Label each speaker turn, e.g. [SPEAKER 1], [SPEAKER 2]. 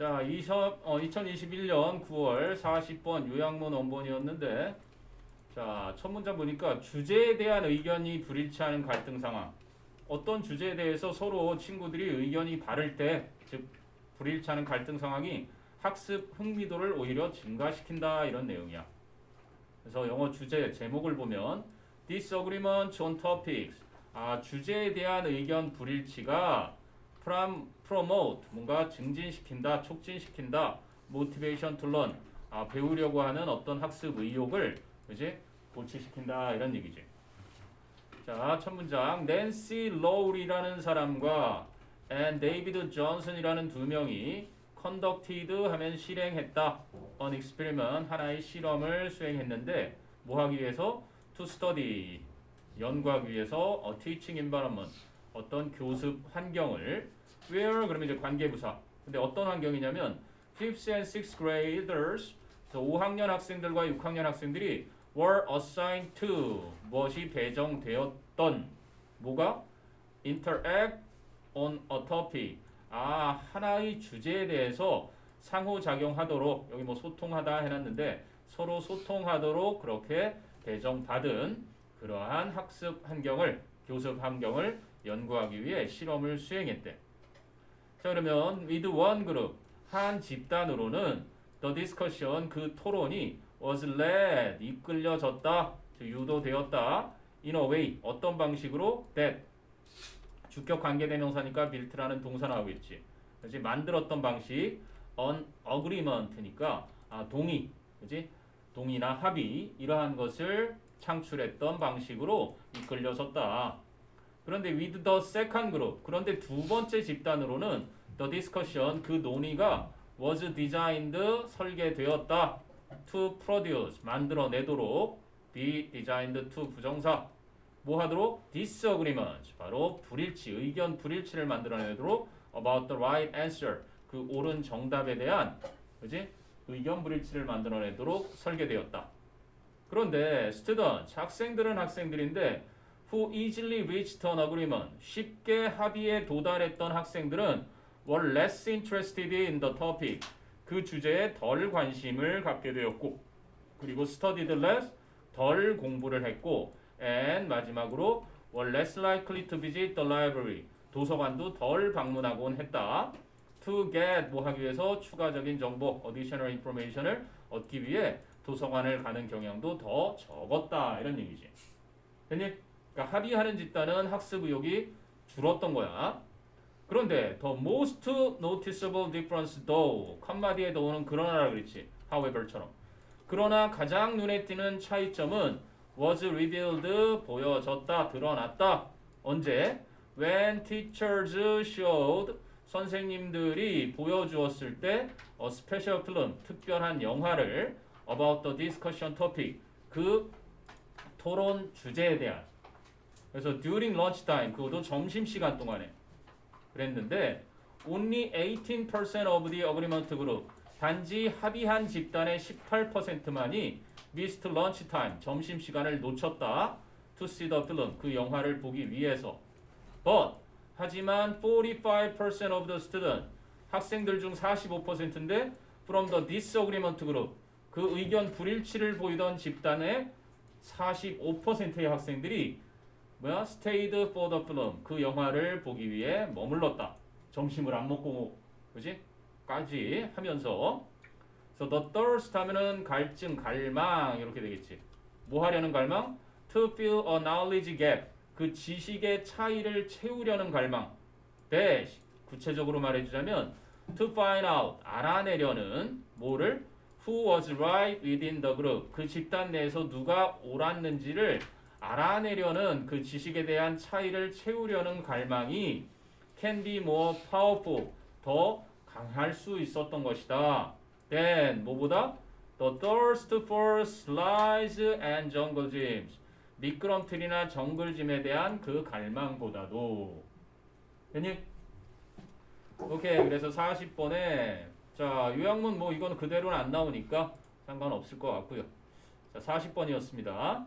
[SPEAKER 1] 자, 20, 어, 2021년 9월 40번 요양문 원본이었는데 자, 첫 문장 보니까 주제에 대한 의견이 불일치하는 갈등 상황. 어떤 주제에 대해서 서로 친구들이 의견이 다를 때, 즉 불일치하는 갈등 상황이 학습 흥미도를 오히려 증가시킨다 이런 내용이야. 그래서 영어 주제 제목을 보면 disagreement on topics. 아, 주제에 대한 의견 불일치가 prom, promote 뭔가 증진시킨다, 촉진시킨다, to learn. 아, 배우려고 하는 어떤 학습 의욕을 그지 고취시킨다 이런 얘기지. 자, 첫 문장. 낸시 로울이라는 사람과 and 데이비드 존슨이라는 두 명이 conducted 하면 실행했다. an experiment 하나의 실험을 수행했는데 뭐 하기 위해서? to study. 연구하기 위해서? a teaching 어떤 교습 환경을 where 그러면 이제 관계부사. 근데 어떤 환경이냐면 5th and 6th graders 그래서 5학년 학생들과 6학년 학생들이 were assigned to 무엇이 배정되었던 뭐가 interact on a topic 아 하나의 주제에 대해서 상호작용하도록 여기 뭐 소통하다 해놨는데 서로 소통하도록 그렇게 배정받은 그러한 학습 환경을 교습 환경을 연구하기 위해 실험을 수행했대. 자 그러면 with one group 한 집단으로는 the discussion 그 토론이 was led 이끌려졌다 즉, 유도되었다. in a way 어떤 방식으로? that. 주격 관계대명사니까 built라는 동사 나오겠지. 그지? 만들었던 방식 on agreement니까 아 동의 그지? 동의나 합의 이러한 것을 창출했던 방식으로 이끌려졌다 그런데 with the second group 그런데 두 번째 집단으로는 the discussion 그 논의가 was designed 설계되었다 to produce 만들어내도록 be designed to 부정사 뭐 하도록 disagreement 바로 불일치 의견 불일치를 만들어내도록 about the right answer 그 옳은 정답에 대한 그지 의견 불일치를 만들어내도록 설계되었다. 그런데 students 학생들은 학생들인데 who easily reached an agreement 쉽게 합의에 도달했던 학생들은 were less interested in the topic 그 주제에 덜 관심을 갖게 되었고 그리고 studied less 덜 공부를 했고 and 마지막으로 were less likely to visit the library 도서관도 덜 방문하곤 했다. to get 뭐 하기 위해서 추가적인 정보 additional information을 얻기 위해 도서관을 가는 경향도 더 적었다 이런 얘기지. 됐니? 그러니까 합의하는 집단은 학습 의욕이 줄었던 거야. 그런데 the most noticeable difference though 칸마디에 더우는 그러나라 그랬지. however처럼. 그러나 가장 눈에 띄는 차이점은 was revealed 보여졌다 드러났다. 언제? When teachers showed 선생님들이 보여주었을 때 a special film 특별한 영화를 about the discussion topic 그 토론 주제에 대한 그래서 during lunch time 그것도 점심 시간 동안에 그랬는데 only 18% of the agreement group 단지 합의한 집단의 18%만이 missed lunch time 점심 시간을 놓쳤다 to see the film 그 영화를 보기 위해서 but 하지만 45% of the student 학생들 중 45%인데 from the disagreement group 그 의견 불일치를 보이던 집단의 45%의 학생들이 뭐야? stayed for the film 그 영화를 보기 위해 머물렀다. 점심을 안 먹고 그지? 까지 하면서 그래서 the thirst 하면은 갈증, 갈망 이렇게 되겠지. 뭐 하려는 갈망? to fill a knowledge gap 그 지식의 차이를 채우려는 갈망. dash 구체적으로 말해주자면 to find out 알아내려는 뭐를 who was right within the group 그 집단 내에서 누가 옳았는지를 알아내려는 그 지식에 대한 차이를 채우려는 갈망이 be more powerful 더 강할 수 있었던 것이다. then 뭐보다? The thirst for slides and jungle gyms 미끄럼틀이나 정글짐에 대한 그 갈망보다도. 됐니? 오케이 그래서 40번에 자 요약문 뭐 이건 그대로는 안 나오니까 상관없을 것 같고요. 자 40번이었습니다